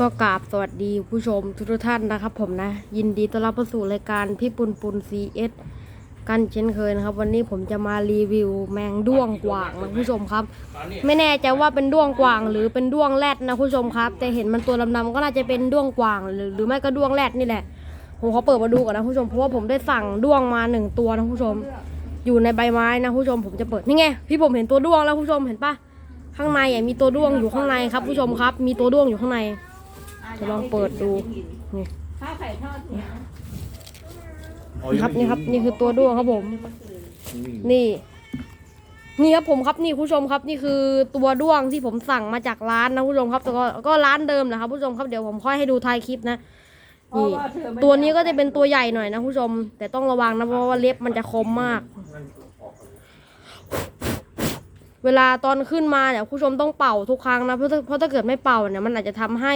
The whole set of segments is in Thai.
ก็กราบสวัสดีผู้ชมทุกท่านนะครับ ผมนะ ยินดีต้อนรับเข้าสู่รายการพี่ปุนปุน CS กันเช่นเคยนะครับ วันนี้ผมจะมารีวิวแมงด้วงกว่างนะผู้ชมครับ ไม่แน่ใจว่าเป็นด้วงกว่างหรือเป็นด้วงแรดนะผู้ชมครับ แต่เห็นมันตัวดำๆก็น่าจะเป็นด้วงกว่างหรือหรือไม่ก็ด้วงแรดนี่แหละผมขอเปิดมาดูก่อนนะผู้ชมเพราะว่าผมได้สั่งด้วงมาหนึ่งตัวนะผู้ชม อยู่ในใบไม้นะผู้ชมผมจะเปิดนี่ไงพี่ผมเห็นตัวด้วงแล้วผู้ชมเห็นปะข้างในอะมีตัวด้วงอยู่ข้างในครับ ผู้ชมครับ มีตัวด้วงอยู่ข้างใน จะลองเปิดดูนี่ข้าวไข่ทอดเนี่ยนะนี่ครับนี่ครับนี่คือตัวด้วงครับผม นี่ นี่ครับผมครับนี่ผู้ชมครับ นี่คือตัวด้วงที่ผมสั่งมาจากร้านนะผู้ชมครับแต่ก็ก็ร้านเดิมนะครับผู้ชมครับเดี๋ยวผมค่อยให้ดูท้ายคลิปนะนี่เพราะาเธอไม่ตัวนี้ก็จะเป็นตัวใหญ่หน่อยนะผู้ชม แต่ต้องระวังนะเพราะว่าเล็บมันจะคมมาก เวลาตอนขึ้นมาเนี่ยผู้ชมต้องเป่าทุกครั้งนะเพราะถ้าเพราะถ้าเกิดไม่เป่าเนี่ยมันอาจจะทำให้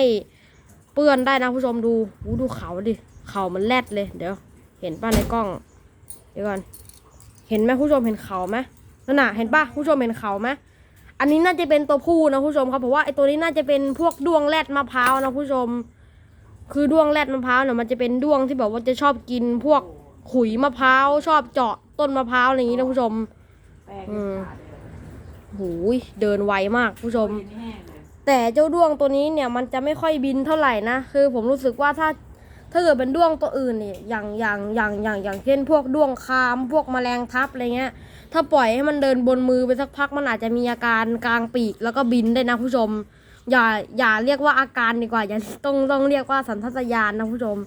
เปื้อนได้นะผู้ชมดูอู้ดูเขาดิเขามันแลดเลย เดี๋ยว เห็นป่ะในกล้อง เดี๋ยวก่อน เห็นไหมผู้ชมเห็นเขาไหมนั่นน่ะเห็นป่ะผู้ชมเห็นเขาไหมอันนี้น่าจะเป็นตัวผู้นะผู้ชมครับเพราะว่าไอตัวนี้น่าจะเป็นพวกด้วงแรดมะพร้าวนะผู้ชม คือด้วงแรดมะพร้าวเนี่ยมันจะเป็นด้วงที่แบบว่าจะชอบกินพวกขุยมะพร้าวชอบเจาะต้นมะพร้าวอะไรอย่างนี้นะผู้ชมแป้งอืมขาดเลยหูยเดินไวมากผู้ชมกิน แต่เจ้าด้วงตัวนี้เนี่ยมันจะไม่ค่อยบินเท่าไหร่นะคือผมรู้สึกว่าถ้าถ้าเกิดเป็นด้วงตัวอื่นเนี่ยอย่างอย่างอย่างอย่างอย่างเช่น พวกด้วงคาม พวกแมลงทับอะไรเงี้ย ถ้าปล่อยให้มันเดินบนมือไปสักพักมันอาจจะมีอาการกลางปีกแล้วก็บินได้นะผู้ชม อย่าอย่าเรียกว่าอาการดีกว่าอย่าต้องต้องเรียกว่าสันทัตยานนะผู้ชม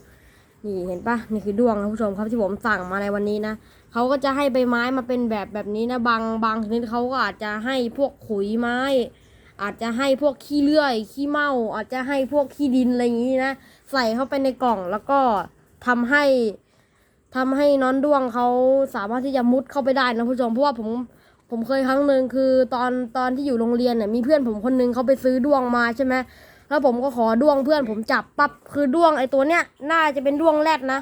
นี่เห็นปะนี่คือด้วงนะผู้ชมครับที่ผมสั่งมาในวันนี้นะเขาก็จะให้ใบไม้มาเป็นแบบแบบนี้นะบางบางชนิดเขาก็อาจจะให้พวกขุยไม้ อาจจะให้พวกขี้เลื่อย ขี้เมาอาจจะให้พวกขี้ดินอะไรอย่างนี้นะใส่เข้าไปในกล่องแล้วก็ทำให้ทำให้น้อนด้วงเขาสามารถที่จะมุดเข้าไปได้นะผู้ชมเพราะว่าผมผมเคยครั้งหนึ่งคือตอนตอนที่อยู่โรงเรียนเนี่ยมีเพื่อนผมคนหนึงเขาไปซื้อด้วงมาใช่ไหมแล้วผมก็ขอด้วงเพื่อนผมจับปั๊บคือด้วงไอ้ตัวเนี้ยน่าจะเป็นด้วงแรดนะ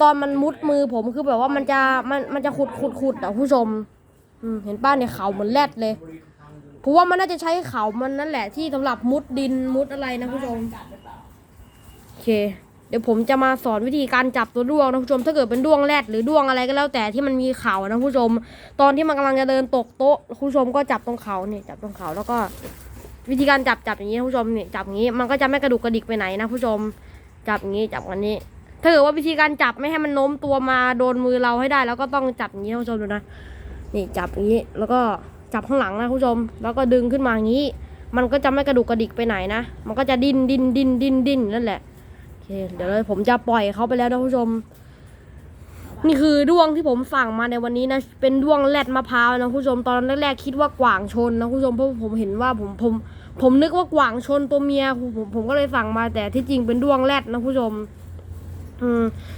ตอนมันมุดมือผมคือแบบว่ามันจะมันมันจะขุดขุดขุดอะผู้ชมอืมเห็นป้าเนี่ยเขาเหมือนแรดเลย เพราะว่ามันน่าจะใช้เขามันนั่นแหละที่สำหรับมุดดินมุดอะไรนะผู้ชมโอเค เดี๋ยวผมจะมาสอนวิธีการจับตัวด้วงนะผู้ชม ถ้าเกิดเป็นด้วงแรดหรือด้วงอะไรก็แล้วแต่ที่มันมีเขานะผู้ชม ตอนที่มันกำลังจะเดินตกโต๊ะผู้ชมก็จับตรงเขาเนี่ยจับตรงเขาแล้วก็ วิธีการจับจับอย่างนี้นะผู้ชมเนี่ยจับอย่างนี้มันก็จะไม่กระดุกกระดิกไปไหนนะผู้ชม จับอย่างนี้จับอันนี้ถ้าเกิดว่าวิธีการจับไม่ให้มันโน้มตัวมาโดนมือเราให้ได้ แล้วก็ต้องจับอย่างนี้ผู้ชมดูนะนี่จับอย่างนี้แล้วก็ จับข้างหลังนะคุณผู้ชม แล้วก็ดึงขึ้นมาอย่างนี้ มันก็จะไม่กระดุกกระดิกไปไหนนะ มันก็จะดิ้นดิ้นดิ้นดิ้นดิ้นนั่นแหละโอเคเดี๋ยวเลยผมจะปล่อยเขาไปแล้วนะคุณผู้ชม นี่คือด้วงที่ผมสั่งมาในวันนี้นะ เป็นด้วงแรดมะพร้าวนะคุณผู้ชม ตอนแรกๆคิดว่ากวางชนนะคุณผู้ชม เพราะผมเห็นว่าผมผมผมนึกว่ากวางชนตัวเมียผมผมก็เลยสั่งมาแต่ที่จริงเป็นด้วงแรดนะคุณผู้ชม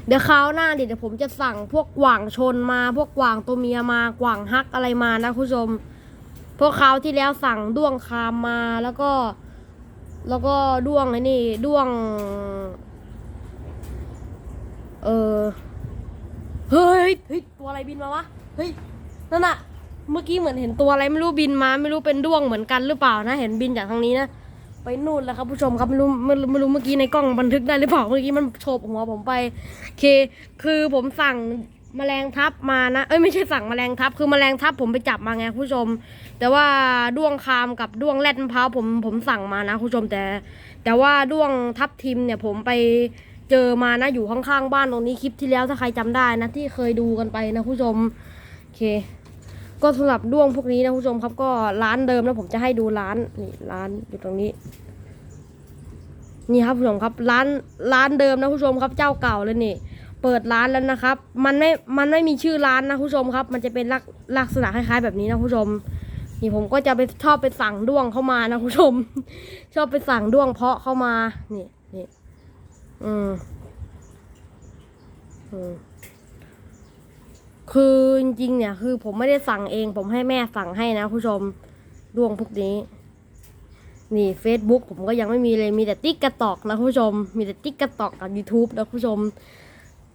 เดี๋ยวคราวหน้าเดี๋ยวผมจะสั่งพวกกวางชนมาพวกกวางตัวเมียมากวางฮักอะไรมานะคุณผู้ชม พวกคราวที่แล้วสั่งด้วงคามมาแล้วก็ แล้วก็ด้วงไอ้นี่ด้วง เออเฮ้ยเฮ้ยตัวอะไรบินมาวะเฮ้ยนั่นอะเมื่อกี้เหมือนเห็นตัวอะไรไม่รู้บินมา ไม่รู้เป็นด้วงเหมือนกันหรือเปล่านะ เห็นบินจากทางนี้นะไปนู่นแล้วครับผู้ชมครับไม่รู้ไม่รู้ไม่รู้เมื่อกี้ในกล้องบันทึกได้หรือเปล่าเมื่อกี้มันโฉบหัวผมไปโอเค คือผมสั่ง แมลงทับมานะ เอ้ยไม่ใช่สั่งแมลงทับคือแมลงทับผมไปจับมาไงผู้ชม แต่ว่าด้วงคามกับด้วงแรดมะพร้าวผมผมสั่งมานะผู้ชมแต่ แต่ว่าด้วงทับทิมเนี่ยผมไปเจอมานะอยู่ข้างๆบ้านตรงนี้คลิปที่แล้วถ้าใครจำได้นะที่เคยดูกันไปนะผู้ชมโอเค ก็สำหรับด้วงพวกนี้นะผู้ชมครับก็ร้านเดิมแล้วผมจะให้ดูร้านนี่ร้านอยู่ตรงนี้นี่ครับผู้ชมครับร้านร้านเดิมนะผู้ชมครับเจ้าเก่าเลยนี่ เปิดร้านแล้วนะครับ มันไม่ มันไม่มีชื่อร้านนะผู้ชมครับ มันจะเป็นลักลักษณะคล้ายๆ แบบนี้นะผู้ชม นี่ผมก็จะไปชอบไปสั่งด้วงเข้ามานะผู้ชม ชอบไปสั่งด้วงเพาะเข้ามา นี่นี่อืมอืมคือจริงๆเนี่ย คือผมไม่ได้สั่งเอง ผมให้แม่สั่งให้นะผู้ชมด้วงพวกนี้ นี่ Facebook ผมก็ยังไม่มีเลยมีแต่ติ๊กกระตอกนะผู้ชม มีแต่ติ๊กกระตอกกับ YouTube นะผู้ชม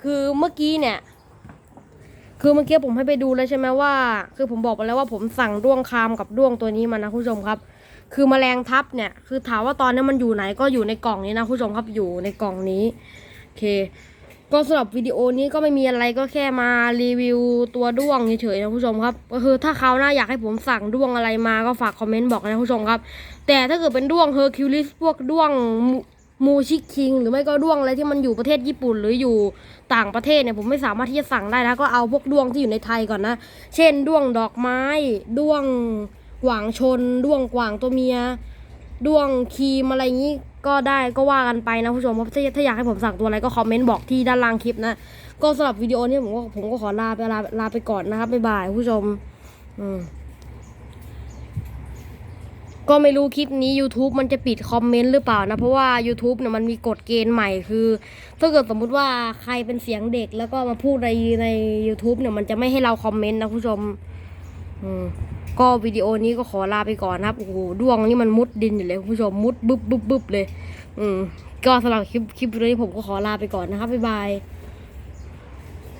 คือเมื่อกี้เนี่ย คือเมื่อกี้ผมให้ไปดูแล้วใช่ไหมว่า คือผมบอกไปแล้วว่าผมสั่งด้วงคามกับด้วงตัวนี้มานะคุณผู้ชมครับ คือแมลงทับเนี่ย คือถามว่าตอนนี้มันอยู่ไหนก็อยู่ในกล่องนี้นะคุณผู้ชมครับอยู่ในกล่องนี้โอเค ก็สำหรับวิดีโอนี้ก็ไม่มีอะไรก็แค่มารีวิวตัวด้วงเฉยๆนะคุณผู้ชมครับก็คือถ้าเขาวหน้าอยากให้ผมสั่งด้วงอะไรมาก็ฝากคอมเมนต์บอกนะคุณผู้ชมครับ แต่ถ้าเกิดเป็นด้วงเฮอร์คิวลิสพวกด้วง มูชิคิง หรือไม่ก็ด้วงอะไรที่มันอยู่ประเทศญี่ปุ่นหรืออยู่ต่างประเทศเนี่ยผมไม่สามารถที่จะสั่งได้นะก็เอาพวกด้วงที่อยู่ในไทยก่อนนะ เช่นด้วงดอกไม้ ด้วงกวางชน ด้วงกวางตัวเมีย ด้วงครีมอะไรอย่างนี้ก็ได้ก็ว่ากันไปนะผู้ชมครับถ้าถ้าอยากให้ผมสั่งตัวอะไรก็คอมเมนต์บอกที่ด้านล่างคลิปนะ ก็สำหรับวิดีโอนี้ผมก็ผมก็ขอลาไปลาลาไปก่อนนะครับบ๊ายบายผู้ชม อืม ก็ไม่รู้คลิปนี้ YouTube มันจะปิดคอมเมนต์หรือเปล่านะ เพราะว่า YouTube เนี่ยมันมีกฎเกณฑ์ใหม่คือ ถ้าเกิดสมมุติว่าใครเป็นเสียงเด็กแล้วก็มาพูดในใน YouTube เนี่ยมันจะไม่ให้เราคอมเมนต์นะผู้ชมอืมก็วิดีโอนี้ก็ขอลาไปก่อนนะครับโอ้โหด้วงนี่มันมุดดินอยู่เลยคุณผู้ชมมุดบึบบึบบึบเลย อืมก็สำหรับคลิปคลิปนี้ผมก็ขอลาไปก่อนนะครับบ๊ายบาย